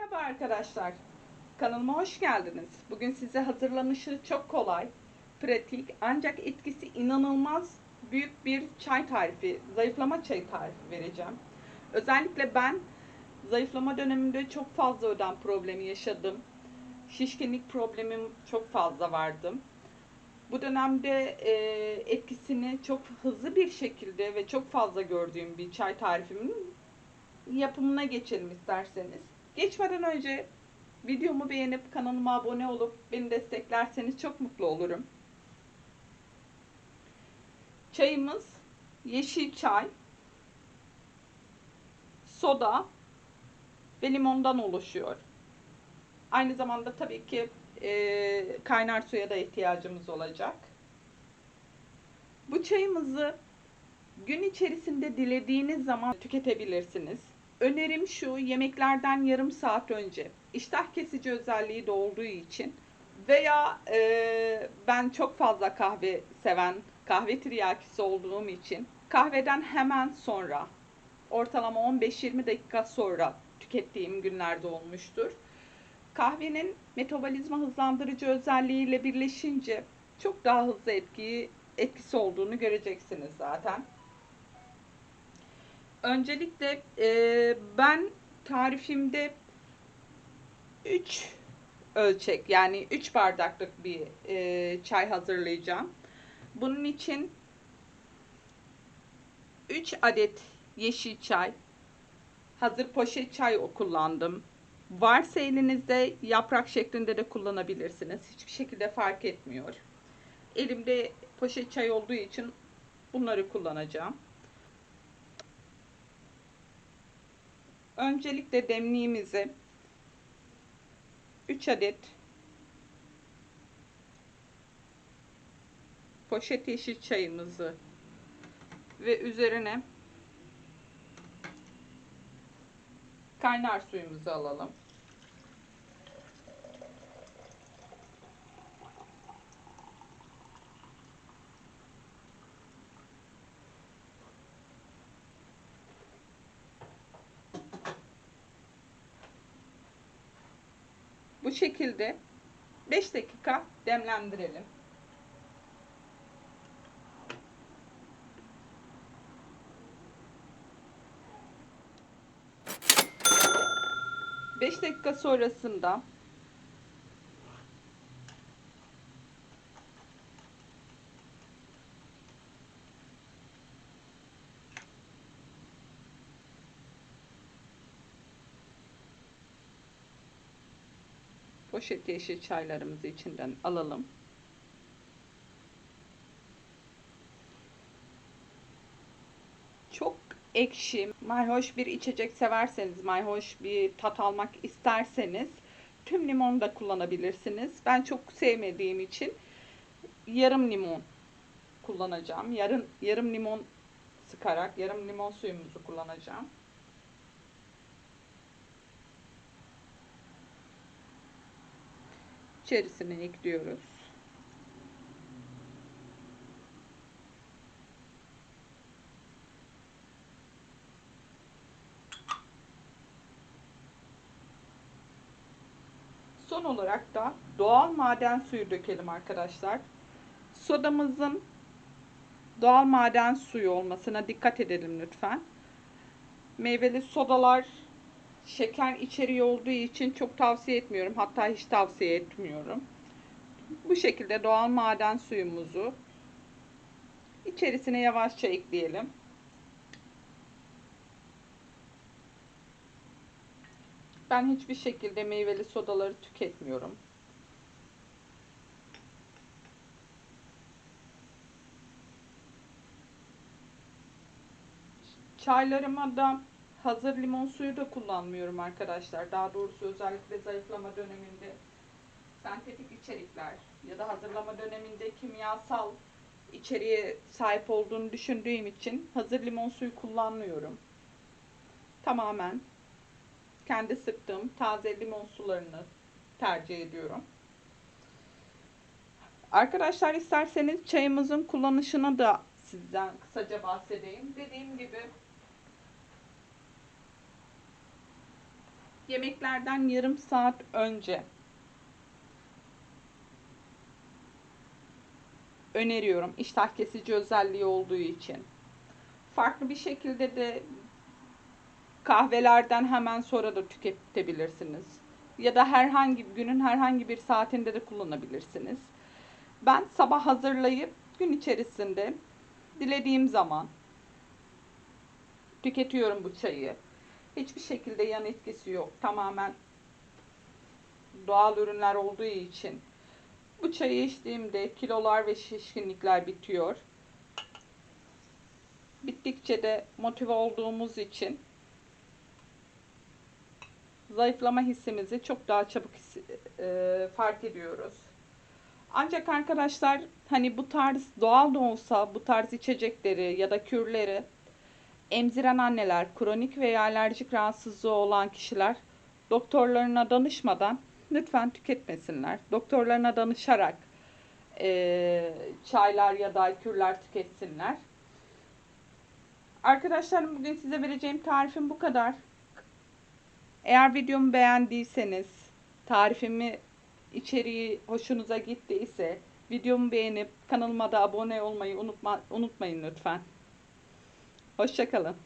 Merhaba arkadaşlar. Kanalıma hoş geldiniz. Bugün size hazırlanışı çok kolay, pratik ancak etkisi inanılmaz büyük bir çay tarifi, zayıflama çay tarifi vereceğim. Özellikle ben zayıflama döneminde çok fazla ödem problemi yaşadım. Şişkinlik problemim çok fazla vardı. Bu dönemde e, etkisini çok hızlı bir şekilde ve çok fazla gördüğüm bir çay tarifimin yapımına geçelim isterseniz. Geçmeden önce videomu beğenip kanalıma abone olup beni desteklerseniz çok mutlu olurum. Çayımız yeşil çay, soda ve limondan oluşuyor. Aynı zamanda tabii ki e, kaynar suya da ihtiyacımız olacak. Bu çayımızı gün içerisinde dilediğiniz zaman tüketebilirsiniz. Önerim şu yemeklerden yarım saat önce iştah kesici özelliği de olduğu için veya e, ben çok fazla kahve seven kahve tiryakisi olduğum için kahveden hemen sonra ortalama 15-20 dakika sonra tükettiğim günlerde olmuştur. Kahvenin metabolizma hızlandırıcı özelliğiyle birleşince çok daha hızlı etkiyi etkisi olduğunu göreceksiniz zaten. Öncelikle e, ben tarifimde 3 ölçek yani 3 bardaklık bir e, çay hazırlayacağım. Bunun için 3 adet yeşil çay, hazır poşet çay kullandım. Varsa elinizde yaprak şeklinde de kullanabilirsiniz. Hiçbir şekilde fark etmiyor. Elimde poşet çay olduğu için bunları kullanacağım. Öncelikle demliğimizi 3 adet poşet yeşil çayımızı ve üzerine kaynar suyumuzu alalım. Bu şekilde 5 dakika demlendirelim. Beş dakika sonrasında poşet yeşil çaylarımızı içinden alalım. Çok ekşi, mayhoş bir içecek severseniz, mayhoş bir tat almak isterseniz tüm limon da kullanabilirsiniz. Ben çok sevmediğim için yarım limon kullanacağım. Yarım yarım limon sıkarak yarım limon suyumuzu kullanacağım. İçerisine ekliyoruz. Son olarak da doğal maden suyu dökelim arkadaşlar. Sodamızın doğal maden suyu olmasına dikkat edelim lütfen. Meyveli sodalar şeker içeriği olduğu için çok tavsiye etmiyorum. Hatta hiç tavsiye etmiyorum. Bu şekilde doğal maden suyumuzu içerisine yavaşça ekleyelim. Ben hiçbir şekilde meyveli sodaları tüketmiyorum. Çaylarıma da hazır limon suyu da kullanmıyorum arkadaşlar. Daha doğrusu özellikle zayıflama döneminde sentetik içerikler ya da hazırlama döneminde kimyasal içeriğe sahip olduğunu düşündüğüm için hazır limon suyu kullanmıyorum. Tamamen kendi sıktığım taze limon sularını tercih ediyorum. Arkadaşlar isterseniz çayımızın kullanışını da sizden kısaca bahsedeyim. Dediğim gibi yemeklerden yarım saat önce öneriyorum. İştah kesici özelliği olduğu için. Farklı bir şekilde de kahvelerden hemen sonra da tüketebilirsiniz. Ya da herhangi günün herhangi bir saatinde de kullanabilirsiniz. Ben sabah hazırlayıp gün içerisinde dilediğim zaman tüketiyorum bu çayı. Hiçbir şekilde yan etkisi yok. Tamamen doğal ürünler olduğu için. Bu çayı içtiğimde kilolar ve şişkinlikler bitiyor. Bittikçe de motive olduğumuz için zayıflama hissimizi çok daha çabuk e, fark ediyoruz. Ancak arkadaşlar hani bu tarz doğal da olsa bu tarz içecekleri ya da kürleri emziren anneler, kronik veya alerjik rahatsızlığı olan kişiler doktorlarına danışmadan lütfen tüketmesinler. Doktorlarına danışarak e, çaylar ya da kürler tüketsinler. Arkadaşlarım bugün size vereceğim tarifim bu kadar. Eğer videomu beğendiyseniz, tarifimi içeriği hoşunuza gittiyse videomu beğenip kanalıma da abone olmayı unutma, unutmayın lütfen. Hoşçakalın.